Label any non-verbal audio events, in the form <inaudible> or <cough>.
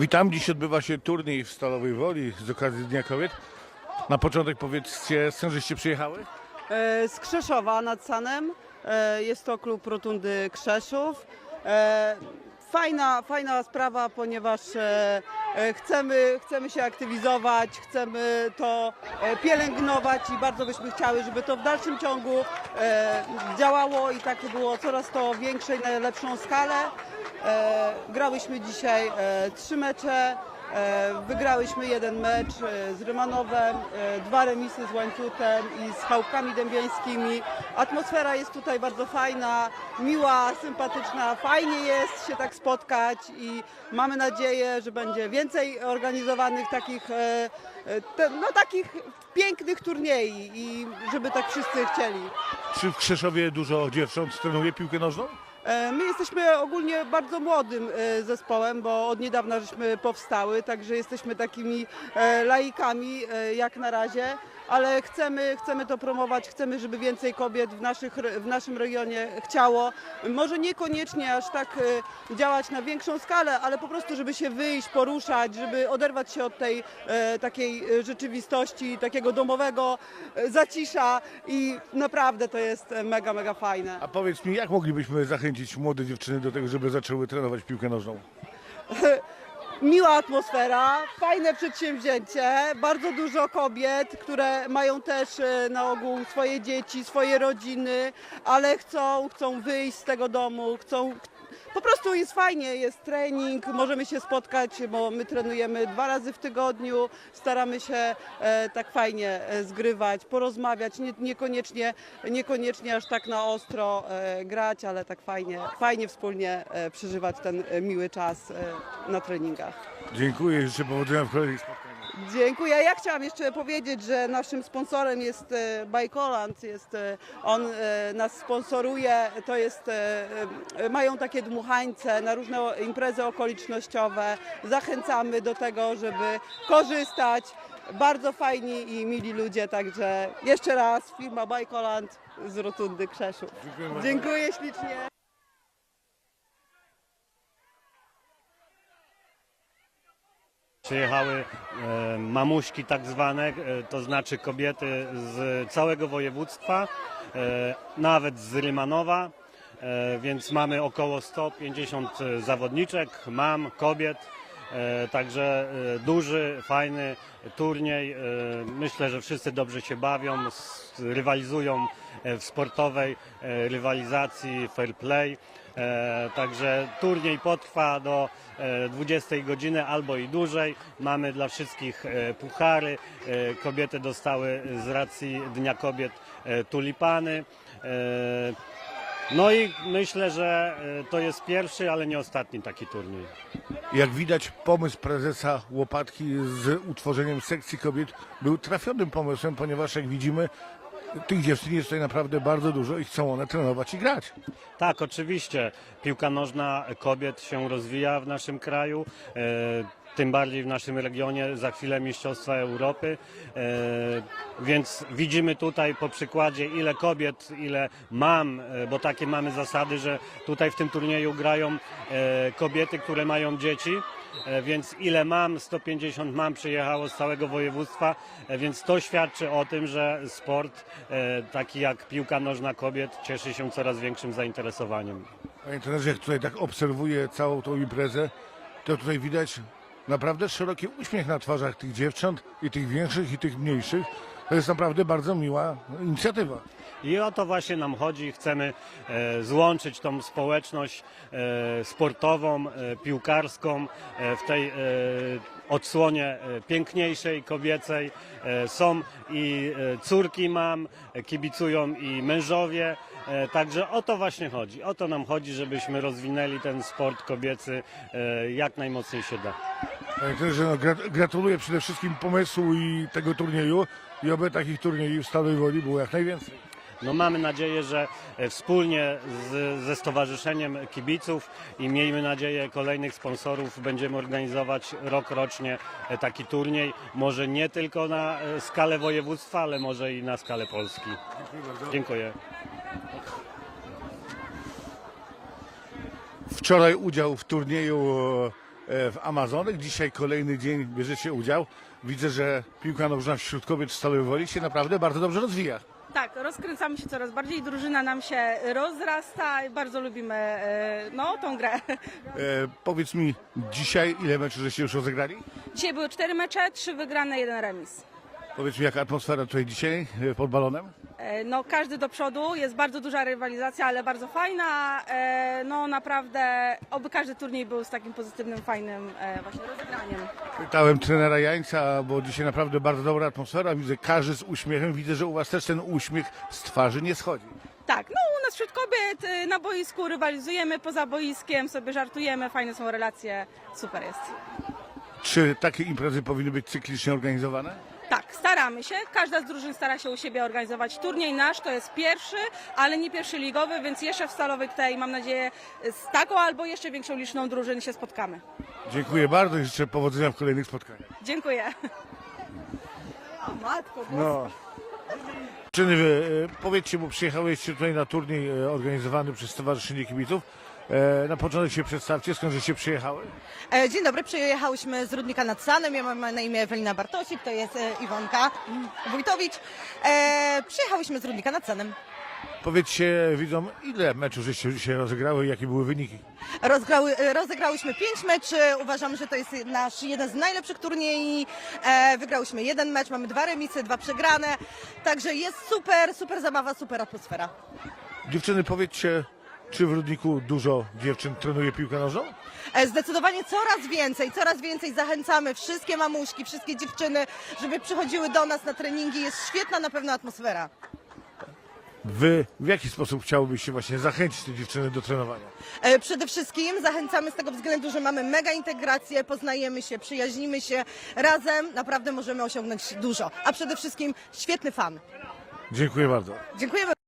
Witam, dziś odbywa się turniej w Stalowej Woli z okazji Dnia Kobiet. Na początek powiedzcie, skąd żeście przyjechały? E, z Krzeszowa nad Sanem. E, Jest to klub Rotundy Krzeszów. E, Fajna, fajna sprawa, ponieważ chcemy, chcemy się aktywizować, chcemy to pielęgnować i bardzo byśmy chciały, żeby to w dalszym ciągu działało i tak było coraz to większej, na lepszą skalę. E, Grałyśmy dzisiaj e, trzy mecze. E, Wygrałyśmy jeden mecz z Rymanowem, dwa remisy z Łańcutem i z Chałupkami Dębiańskimi. Atmosfera jest tutaj bardzo fajna, miła, sympatyczna. Fajnie jest się tak spotkać i mamy nadzieję, że będzie więcej organizowanych takich, no, takich pięknych turniej i żeby tak wszyscy chcieli. Czy w Krzeszowie dużo dziewcząt trenuje piłkę nożną? E, My jesteśmy ogólnie bardzo młodym e, zespołem, bo od niedawna żeśmy powstały, także jesteśmy takimi e, laikami jak na razie, ale chcemy, chcemy to promować, chcemy, żeby więcej kobiet w, naszych, w naszym regionie chciało. Może niekoniecznie aż tak działać na większą skalę, ale po prostu, żeby się wyjść, poruszać, żeby oderwać się od tej takiej rzeczywistości, takiego domowego zacisza i naprawdę to jest mega, mega fajne. A powiedz mi, jak moglibyśmy zachęcić młode dziewczyny do tego, żeby zaczęły trenować piłkę nożną? <laughs> miła atmosfera, fajne przedsięwzięcie, bardzo dużo kobiet, które mają też e, na ogół swoje dzieci, swoje rodziny, ale chcą, chcą wyjść z tego domu, chcą. Po prostu jest fajnie, jest trening, możemy się spotkać, bo my trenujemy dwa razy w tygodniu, staramy się e, tak fajnie e, zgrywać, porozmawiać, nie, niekoniecznie, niekoniecznie aż tak na ostro e, grać, ale tak fajnie, fajnie wspólnie e, przeżywać ten e, miły czas e, na treningach. Dziękuję, życzę powodzenia w kolejnych spotkaniach. Dziękuję. Ja chciałam jeszcze powiedzieć, że naszym sponsorem jest e, Bajkoland, jest, e, on e, nas sponsoruje, to jest, mają takie dmuchańce na różne imprezy okolicznościowe. Zachęcamy do tego, żeby korzystać. Bardzo fajni i mili ludzie, także jeszcze raz firma Bajkoland z Rotundy Krzeszów. Dziękuję. Dziękuję ślicznie. Przyjechały e, mamuśki tak zwane, e, to znaczy kobiety z całego województwa, e, nawet z Rymanowa, więc mamy około 150 zawodniczek, mam, kobiet. E, Także e, duży, fajny turniej. E, Myślę, że wszyscy dobrze się bawią, rywalizują w sportowej rywalizacji fair play. Także turniej potrwa do e, 20 godziny albo i dłużej. Mamy dla wszystkich puchary. Kobiety dostały z racji Dnia Kobiet tulipany. E, No i myślę, że e, to jest pierwszy, ale nie ostatni taki turniej. Jak widać, pomysł prezesa Łopatki z utworzeniem sekcji kobiet był trafionym pomysłem, ponieważ jak widzimy, tych dziewczyn jest tutaj naprawdę bardzo dużo i chcą one trenować i grać. Tak, oczywiście. Piłka nożna kobiet się rozwija w naszym kraju. Tym bardziej w naszym regionie, za chwilę Mistrzostwa Europy. E, więc widzimy tutaj po przykładzie, ile kobiet, ile mam, e, bo takie mamy zasady, że tutaj w tym turnieju grają e, kobiety, które mają dzieci. Więc ile mam, 150 mam przyjechało z całego województwa, więc to świadczy o tym, że sport taki jak piłka nożna kobiet cieszy się coraz większym zainteresowaniem. Panie trenerze, jak tutaj tak obserwuję całą tą imprezę, to tutaj widać naprawdę szeroki uśmiech na twarzach tych dziewcząt i tych większych i tych mniejszych. To jest naprawdę bardzo miła inicjatywa. I o to właśnie nam chodzi. Chcemy e, złączyć tą społeczność e, sportową, e, piłkarską w tej odsłonie piękniejszej, kobiecej. Są i córki mam, kibicują i mężowie. Także o to właśnie chodzi. O to nam chodzi, żebyśmy rozwinęli ten sport kobiecy jak najmocniej się da. Panie trenerze, no, gra- gratuluję przede wszystkim pomysłu i tego turnieju i oby takich turniejów w Stalowej Woli było jak najwięcej. No mamy nadzieję, że e, wspólnie z, ze Stowarzyszeniem Kibiców i miejmy nadzieję kolejnych sponsorów będziemy organizować rok rocznie e, taki turniej. Może nie tylko na e, skalę województwa, ale może i na skalę Polski. Dziękuję. Wczoraj udział w turnieju w Amazonek. Dzisiaj kolejny dzień bierzecie udział. Widzę, że piłka nożna wśród kobiet w Stalowej Woli się naprawdę bardzo dobrze rozwija. Tak, rozkręcamy się coraz bardziej, drużyna nam się rozrasta i bardzo lubimy e, no, tą grę. E, powiedz mi, dzisiaj ile meczów żeście już rozegrali? Dzisiaj były cztery mecze, trzy wygrane, jeden remis. Powiedz mi, jaka atmosfera tutaj dzisiaj e, pod balonem? E, No, każdy do przodu, jest bardzo duża rywalizacja, ale bardzo fajna. E, No naprawdę, oby każdy turniej był z takim pozytywnym, fajnym właśnie rozegraniem. Pytałem trenera Jańca, bo dzisiaj naprawdę bardzo dobra atmosfera. Widzę każdy z uśmiechem. Widzę, że u was też ten uśmiech z twarzy nie schodzi. Tak, no u nas wśród kobiet e, na boisku rywalizujemy, poza boiskiem sobie żartujemy, fajne są relacje, super jest. Czy takie imprezy powinny być cyklicznie organizowane? Staramy się. Każda z drużyn stara się u siebie organizować turniej. Nasz to jest pierwszy, ale nie pierwszy ligowy, więc jeszcze w Stalowej tutaj mam nadzieję z taką albo jeszcze większą liczną drużyn się spotkamy. Dziękuję bardzo i życzę powodzenia w kolejnych spotkaniach. Dziękuję. No. Czyny, e, powiedzcie, bo przyjechałeście tutaj na turniej e, organizowany przez Stowarzyszenie Kibiców. E, Na początek się przedstawcie, skąd żeście przyjechały? E, Dzień dobry, przyjechałyśmy z Rudnika nad Sanem. Ja mam na imię Ewelina Bartosik, to jest e, Iwonka Wójtowicz. E, przyjechałyśmy z Rudnika nad Sanem. Powiedzcie widzom, ile meczów żeście dzisiaj rozegrały i jakie były wyniki? Rozgrały, e, rozegrałyśmy pięć meczy. Uważamy, że to jest nasz jeden z najlepszych turniej. E, wygrałyśmy jeden mecz, mamy dwa remisy, dwa przegrane. Także jest super, super zabawa, super atmosfera. Dziewczyny, powiedzcie, czy w Rudniku dużo dziewczyn trenuje piłkę nożną? E, Zdecydowanie coraz więcej, coraz więcej zachęcamy wszystkie mamuśki, wszystkie dziewczyny, żeby przychodziły do nas na treningi. Jest świetna na pewno atmosfera. Wy w jaki sposób chciałobyście właśnie zachęcić te dziewczyny do trenowania? E, Przede wszystkim zachęcamy z tego względu, że mamy mega integrację, poznajemy się, przyjaźnimy się razem, naprawdę możemy osiągnąć dużo. A przede wszystkim świetny fan. Dziękuję bardzo. Dziękujemy.